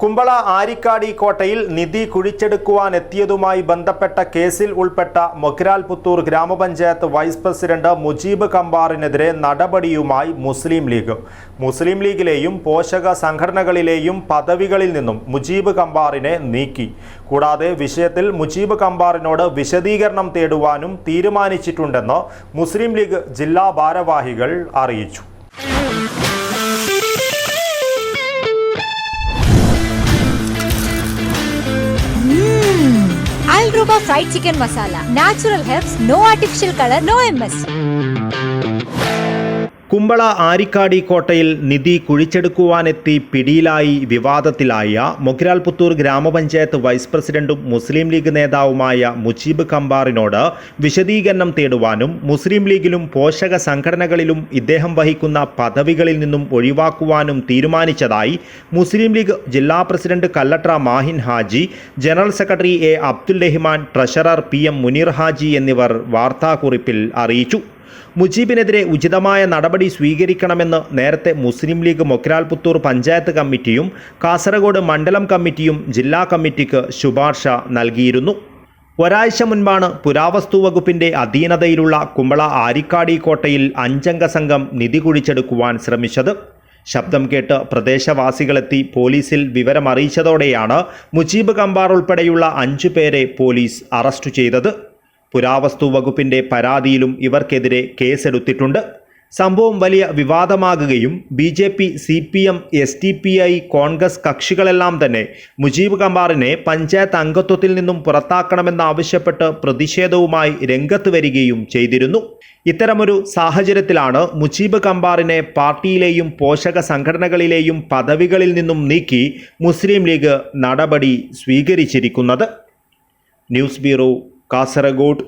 കുമ്പള ആരിക്കാടി കോട്ടയിൽ നിധി കുഴിച്ചെടുക്കുവാനെത്തിയതുമായി ബന്ധപ്പെട്ട കേസിൽ ഉൾപ്പെട്ട മൊഗ്രാൽ പുത്തൂർ ഗ്രാമപഞ്ചായത്ത് വൈസ് പ്രസിഡന്റ് മുജീബ് കമ്പാറിനെതിരെ നടപടിയുമായി മുസ്ലിം ലീഗ്. മുസ്ലിം ലീഗിലെയും പോഷക സംഘടനകളിലെയും പദവികളിൽ നിന്നും മുജീബ് കമ്പാറിനെ നീക്കി. കൂടാതെ വിഷയത്തിൽ മുജീബ് കമ്പാറിനോട് വിശദീകരണം തേടുവാനും തീരുമാനിച്ചിട്ടുണ്ടെന്ന് മുസ്ലിം ലീഗ് ജില്ലാ ഭാരവാഹികൾ അറിയിച്ചു. Apoorva fried chicken masala natural herbs no artificial colour no M Kumbla Arikkady കോട്ടയിൽ നിധി കുഴിച്ചെടുക്കുവാനെത്തി പിടിയിലായി വിവാദത്തിലായ മൊഗ്രാൽ പുത്തൂർ ഗ്രാമപഞ്ചായത്ത് വൈസ് പ്രസിഡന്റും മുസ്ലിം ലീഗ് നേതാവുമായ മുജീബ് കമ്പാറിനോട് വിശദീകരണം തേടുവാനും മുസ്ലിം ലീഗിലും പോഷക സംഘടനകളിലും ഇദ്ദേഹം വഹിക്കുന്ന പദവികളിൽ നിന്നും ഒഴിവാക്കുവാനും തീരുമാനിച്ചതായി മുസ്ലിം ലീഗ് ജില്ലാ president Kallatra Mahin Haji general secretary A Abdul Rahman treasurer P M Muneer Haji എന്നിവർ വാർത്താക്കുറിപ്പിൽ അറിയിച്ചു. മുജീബിനെതിരെ ഉചിതമായ നടപടി സ്വീകരിക്കണമെന്ന് നേരത്തെ മുസ്ലിം ലീഗ് മൊക്രാൽ പുത്തൂർ പഞ്ചായത്ത് കമ്മിറ്റിയും കാസർഗോഡ് മണ്ഡലം കമ്മിറ്റിയും ജില്ലാ കമ്മിറ്റിക്ക് ശുപാർശ നൽകിയിരുന്നു. ഒരാഴ്ച മുൻപാണ് പുരാവസ്തു വകുപ്പിന്റെ അധീനതയിലുള്ള കുമ്പള ആരിക്കാടി കോട്ടയിൽ അഞ്ചംഗ സംഘം നിധി കുഴിച്ചെടുക്കുവാൻ ശ്രമിച്ചത്. ശബ്ദം കേട്ട് പ്രദേശവാസികളെത്തി പോലീസിൽ വിവരമറിയിച്ചതോടെയാണ് മുജീബ് കമ്പാർ ഉൾപ്പെടെയുള്ള അഞ്ചു പേരെ പോലീസ് അറസ്റ്റ് ചെയ്തത്. പുരാവസ്തു വകുപ്പിന്റെ പരാതിയിലും ഇവർക്കെതിരെ കേസെടുത്തിട്ടുണ്ട്. സംഭവം വലിയ വിവാദമാകുകയും B J P C P M S T P I Congress കക്ഷികളെല്ലാം തന്നെ മുജീബ് കമ്പാറിനെ പഞ്ചായത്ത് അംഗത്വത്തിൽ നിന്നും പുറത്താക്കണമെന്നാവശ്യപ്പെട്ട് പ്രതിഷേധവുമായി രംഗത്ത് വരികയും ചെയ്തിരുന്നു. ഇത്തരമൊരു സാഹചര്യത്തിലാണ് മുജീബ് കമ്പാറിനെ പാർട്ടിയിലെയും പോഷക സംഘടനകളിലെയും പദവികളിൽ നിന്നും നീക്കി മുസ്ലിം ലീഗ് നടപടി സ്വീകരിച്ചിരിക്കുന്നത്. News bureau Kasaragod